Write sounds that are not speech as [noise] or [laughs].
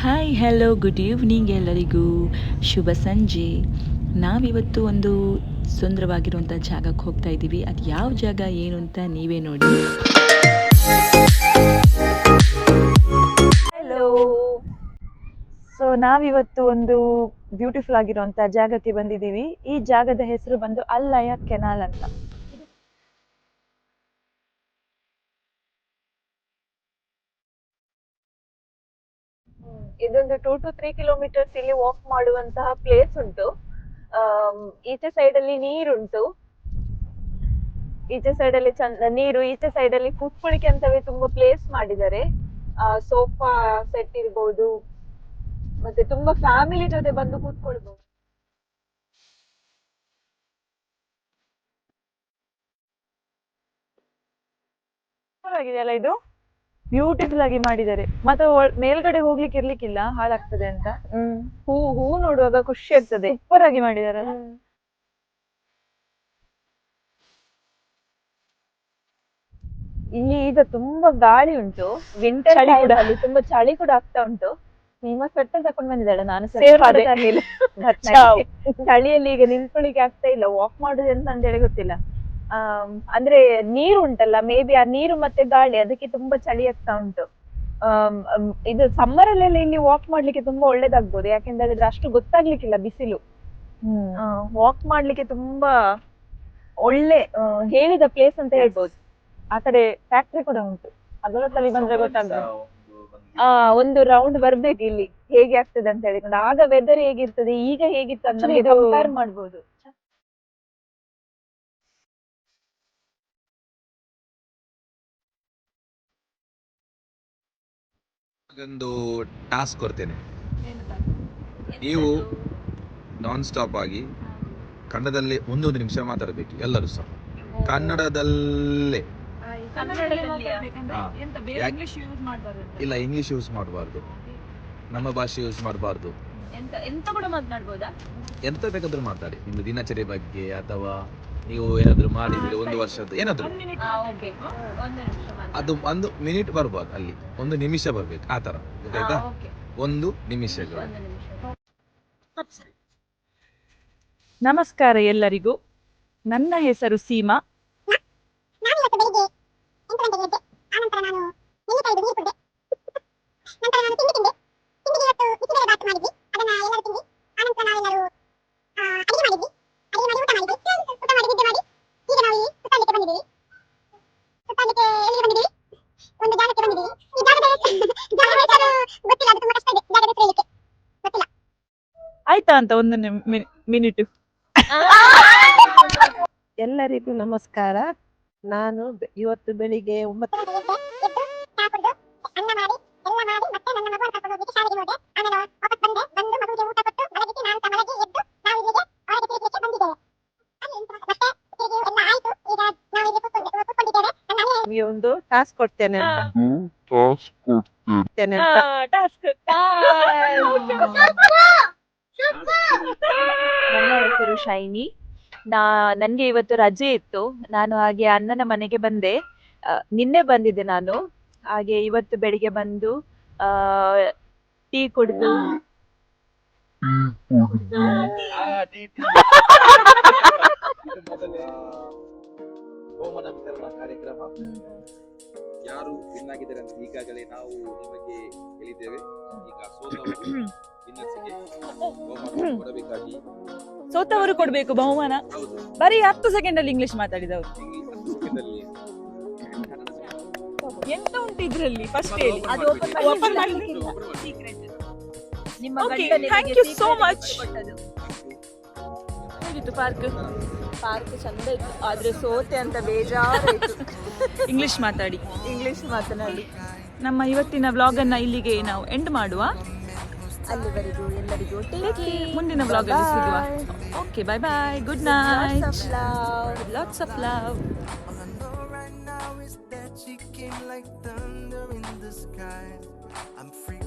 Hi hello good evening ಎಲ್ಲರಿಗೂ. ಶುಭ ಸಂಜೆ. ನಾವಿವತ್ತು ಒಂದು ಸುಂದರವಾಗಿರುವಂಥ ಜಾಗಕ್ಕೆ ಹೋಗ್ತಾ ಇದ್ದೀವಿ. ಅದು ಯಾವ ಜಾಗ, ಏನು ಅಂತ ನೀವೇ ನೋಡಿ. ಹಲೋ ಸೊ ನಾವಿವತ್ತು ಒಂದು ಬ್ಯೂಟಿಫುಲ್ ಆಗಿರುವಂಥ ಜಾಗಕ್ಕೆ ಬಂದಿದ್ದೀವಿ. ಈ ಜಾಗದ ಹೆಸರು ಬಂದು ಅಲ್ಲಯ ಕೆನಾಲ್ ಅಂತ. ಇದೊಂದು ಟೂ ಟು ತ್ರೀ ಕಿಲೋಮೀಟರ್ಸ್ ಇಲ್ಲಿ ವಾಕ್ ಮಾಡುವಂತಹ ಪ್ಲೇಸ್ ಉಂಟು. ಈಚೆ ಸೈಡ್ ಅಲ್ಲಿ ನೀರುಂಟು. ಈಚೆ ಸೈಡ್ ಅಲ್ಲಿ ಚಂದ, ನೀರು ಈಚೆ ಸೈಡ್ ಅಲ್ಲಿ ಕೂತ್ಕೊಳ್ಳಿಕ್ಕೆ ಅಂತವೇ ತುಂಬಾ ಪ್ಲೇಸ್ ಮಾಡಿದ್ದಾರೆ. ಸೋಫಾ ಸೆಟ್ ಇರ್ಬೋದು. ಮತ್ತೆ ತುಂಬಾ ಫ್ಯಾಮಿಲಿ ಜೊತೆ ಬಂದು ಕೂತ್ಕೊಳ್ಬಹುದು ಆಗಿದೆಯಲ್ಲ ಇದು? ಬ್ಯೂಟಿಫುಲ್ ಆಗಿ ಮಾಡಿದ್ದಾರೆ. ಮತ್ತೆ ಒಳ್- ಮೇಲ್ಗಡೆ ಹೋಗ್ಲಿಕ್ಕೆ ಇರ್ಲಿಕ್ಕಿಲ್ಲ ಹಾಳಾಗ್ತದೆ ಅಂತ. ಹೂ ಹೂ ನೋಡುವಾಗ ಖುಷಿ ಆಗ್ತದೆ. ಸೂಪರ್ ಆಗಿ ಮಾಡಿದ್ದಾರೆ ಇಲ್ಲಿ ಈಗ ತುಂಬಾ ಗಾಳಿ ಉಂಟು. ವಿಂಟರ್ ಚಳಿ ಕೂಡ. ಅಲ್ಲಿ ತುಂಬಾ ಚಳಿ ಕೂಡ ಆಗ್ತಾ ಉಂಟು. ನಿಮ್ಮ ಸ್ವೆಟರ್ ತಕೊಂಡ್ ಬಂದಿದ್ದಾಳೆ ನಾನು Same ಅದೇ. [laughs] ಚಾವ್. ಚಳಿಯಲ್ಲಿ ಈಗ ನಿಂತ್ಕೊಳ್ಳಿಕ್ಕೆ ಆಗ್ತಾ ಇಲ್ಲ. ವಾಕ್ ಮಾಡುದು ಎಂತ ಅಂತ ಹೇಳಿ ಗೊತ್ತಿಲ್ಲ. ಆಮ್, ಅಂದ್ರೆ ನೀರು ಉಂಟಲ್ಲ ಮೇ ಬಿ ಆ ನೀರು ಮತ್ತೆ ಗಾಳಿ ಅದಕ್ಕೆ ತುಂಬಾ ಚಳಿ ಆಗ್ತಾ ಉಂಟು. ಇದು ಸಮ್ಮರ್ ಅಲ್ಲೆಲ್ಲ ಇಲ್ಲಿ ವಾಕ್ ಮಾಡ್ಲಿಕ್ಕೆ ತುಂಬಾ ಒಳ್ಳೇದಾಗ್ಬೋದು ಯಾಕೆಂತ ಹೇಳಿದ್ರೆ ಅಷ್ಟು ಗೊತ್ತಾಗ್ಲಿಕ್ಕಿಲ್ಲ ಬಿಸಿಲು. ವಾಕ್ ಮಾಡ್ಲಿಕ್ಕೆ ತುಂಬಾ ಒಳ್ಳೆ ಆ, ಹೇಳಿದ ಪ್ಲೇಸ್ ಅಂತ ಹೇಳ್ಬೋದು. ಆ ಕಡೆ ಫ್ಯಾಕ್ಟ್ರಿ ಕೂಡ ಉಂಟು. ಅದರೊತ್ತಲ್ಲಿ ಬಂದ್ರೆ ಗೊತ್ತಾಗ್ತದೆ ಆ ಒಂದು ರೌಂಡ್ ಬರ್ಬೇಕು ಇಲ್ಲಿ. ಹೇಗೆ ಆಗ್ತದೆ ಅಂತ ಹೇಳಿಕೊಂಡು. ಆಗ ವೆದರ್ ಹೇಗಿರ್ತದೆ ಈಗ ಹೇಗಿತ್ತು ಅಂತ ಕಂಪೇರ್ ಮಾಡ್ಬೋದು. ಒಂದು ಟಾಸ್ಕ್ ಕೊಡ್ತೇನೆ. ನೀವು ನಾನ್ ಸ್ಟಾಪ್ ಆಗಿ ಕನ್ನಡದಲ್ಲಿ ಒಂದೊಂದು ನಿಮಿಷ ಮಾತಾಡಬೇಕು ಎಲ್ಲರೂ ಸಹ. ಕನ್ನಡದಲ್ಲೇ. ಇಲ್ಲ ಇಂಗ್ಲಿಷ್ ಯೂಸ್ ಮಾಡಬಾರ್ದು. ನಮ್ಮ ಭಾಷೆ ಯೂಸ್ ಮಾಡಬಾರ್ದು. ಎಂತ ಬೇಕಾದ್ರೂ ಮಾತಾಡಿ. ನಿಮ್ಮ ದಿನಚರಿ ಬಗ್ಗೆ ಅಥವಾ ನೀವು ಏನಾದ್ರು ಮಾಡಿದ್ರೆ ಒಂದು ವರ್ಷದ್ದು ಏನಾದ್ರು. ಅದು ಒಂದು ಮಿನಿಟ್ ಬರ್ಬೋದು ಅಲ್ಲಿ. ಒಂದು ನಿಮಿಷ ಬರ್ಬೇಕು ಆ ತರ ಗೊತ್ತಾಯ್ತಾ? ಒಂದು ನಿಮಿಷಗಳು. ನಮಸ್ಕಾರ ಎಲ್ಲರಿಗೂ. ನನ್ನ ಹೆಸರು ಸೀಮಾ ನಾನಿವತ್ತು ಬೆಳಿಗ್ಗೆ ಎಂಟು ಗಂಟೆಗೆ ಎದ್ದೆ ಆನಂತರ ನಾನು ನೆಲ್ಲಿಕಾಯಿದು ನೀರು ಕುಡಿದೆ ನಂತರ ನಾನು ತಿಂಡಿ ತಿಂದೆ ತಿಂಡಿಗೆ ಇವತ್ತು ಬಿಸಿಬೇಳೆ ಬಾತ್ ಮಾಡಿದ್ವಿ ಅದನ್ನ ಎಲ್ಲರೂ ತಿಂದ್ವಿ ಆನಂತರ ನಾವೆಲ್ಲರೂ ಆ, ಅಡಿಗೆ ಮಾಡಿದ್ವಿ ಅಡಿಗೆ ಮಾಡಿ ಊಟ ಮಾಡಿದ್ವಿ ಊಟ ಮಾಡಿ ನಿದ್ದೆ ಮಾಡಿ ಈಗ ನಾವು ಇಲ್ಲಿ ಸುತ್ತಾಡಲಿಕ್ಕೆ ಬಂದಿದ್ದೀವಿ ಸುತ್ತಾಡಲಿಕ್ಕೆ ಎಲ್ಲಿಗೆ ಬಂದಿದ್ದೀವಿ ಒಂದು ಜಾಗಕ್ಕೆ ಬಂದಿದ್ದೀವಿ ಈ ಜಾಗದ ಹೆಸರು ಜಾಗದ ಹೆಸರು ಗೊತ್ತಿಲ್ಲ ಅದು ತುಂಬಾ ಕಷ್ಟ ಇದೆ ಜಾಗದ ಹೆಸರು ಹೇಳಲಿಕ್ಕೆ ಗೊತ್ತಿಲ್ಲ ಆಯ್ತಾ ಅಂತ ಒಂದು ಮಿನಿಟ್ ಎಲ್ಲರಿಗೂ ನಮಸ್ಕಾರ ನಾನು ಬೆ- ಇವತ್ತು ಬೆಳಿಗ್ಗೆ ಒಂಬತ್ತು ಎದ್ದು ಚಾ ಕುಡಿದು ಅನ್ನ ಮಾಡಿ ಎಲ್ಲ ಮಾಡಿ ಮತ್ತೆ ನನ್ನ ಮಗುವನ್ನು ಕರ್ಕೊಂಡು ಹೋಗ್ಲಿಕ್ಕೆ ಶಾಲೆಗೆ ಹೋದೆ ಆಮೇಲೆ ವಾಪಸ್ ಬಂದೆ ಬಂದು ಮಗುವಿಗೆ ಊಟ ಕೊಟ್ಟು ಮಲಗಿಸಿ ನಾನು ಸಹ ಮಲಗಿ ಎದ್ದು ನಾವು ಇಲ್ಲಿಗೆ ಹೊರಗೆ ತಿರುಗಲಿಕ್ಕೆ ಬಂದಿದ್ದೇವೆ ಅಲ್ಲಿ ಮತ್ತೆ ತಿರುಗಿ ಅಂತ ಒಂದು ಮಿನಿಟ್. ಎಲ್ಲರಿಗೂ ನಮಸ್ಕಾರ. ನಾನು ಇವತ್ತು ಬೆಳಿಗ್ಗೆ ಒಂಬತ್ತು ನಿಮಗೆ ಒಂದು ಟಾಸ್ಕ್ ಕೊಡ್ತೇನೆ ಟಾಸ್ಕ್ ಕೊಡ್ತೇನೆ. ಟಾಸ್ಕ್ ನನ್ನ ಹೆಸರು ಶೈನಿ. ನಾ, ನನ್ಗೆ ಇವತ್ತು ರಜೆ ಇತ್ತು. ನಾನು ಹಾಗೆ ಅಣ್ಣನ ಮನೆಗೆ ಬಂದೆ. ನಿನ್ನೆ ಬಂದಿದ್ದೆ ನಾನು. ಹಾಗೆ ಇವತ್ತು ಬೆಳಿಗ್ಗೆ ಬಂದು, ಆ, ಟೀ ಕುಡಿದು. ಕಾರ್ಯಕ್ರಮ ಯಾರು ವಿನ್ ಆಗಿದ್ದಾರೆ ಅಂತ ಈಗಾಗಲೇ ನಾವು ನಿಮಗೆ ಹೇಳಿದ್ದೇವೆ. ಈಗ ಸೋತವರು ವಿನ್ನರ್ಸ್ಗೆ ಬಹುಮಾನ [coughs] ಕೊಡಬೇಕಾಗಿ ಸೋತವರು ಕೊಡಬೇಕು ಬಹುಮಾನ. ಹೌದು. ಬರೀ ಹತ್ತು ಸೆಕೆಂಡ್ ಅಲ್ಲಿ ಇಂಗ್ಲಿಷ್ ಮಾತಾಡಿದವರು. ಅವರು ಹತ್ತು ಎಂತ ಉಂಟು ಇದ್ರಲ್ಲಿ ಫಸ್ಟ್ ಹೇಳಿ ಅದು open ಇಲ್ಲ. ನಿಮ್ಮ Okay, ಗಂಡ ನಿಮಗೆ thank you so secret much. ಕೊಟ್ಟದ್ದು. ಹೇಗಿತ್ತು ಪಾರ್ಕ್? ಪಾರ್ಕ್ ಚಂದ ಇತ್ತು. ಆದ್ರೆ ಸೋತೆ ಅಂತ ಬೇಜಾರು ಇಂಗ್ಲಿಷ್ ಮಾತಾಡಿ. ಇಂಗ್ಲಿಷ್ ಮಾತನಾಡಿ. ನಮ್ಮ ಇವತ್ತಿನ ವ್ಲಾಗ್ ಅನ್ನ ಇಲ್ಲಿಗೆ ನಾವು ಎಂಡ್ ಮಾಡುವ. ಅಲ್ಲಿವರೆಗೂ ಎಲ್ಲರಿಗೂ. ಮುಂದಿನ ವ್ಲಾಗ್ ಅಲ್ಲಿ ಸಿಗುವ. Okay bye bye good night Lots of love. Lots of love you came like thunder in the sky. I'm free.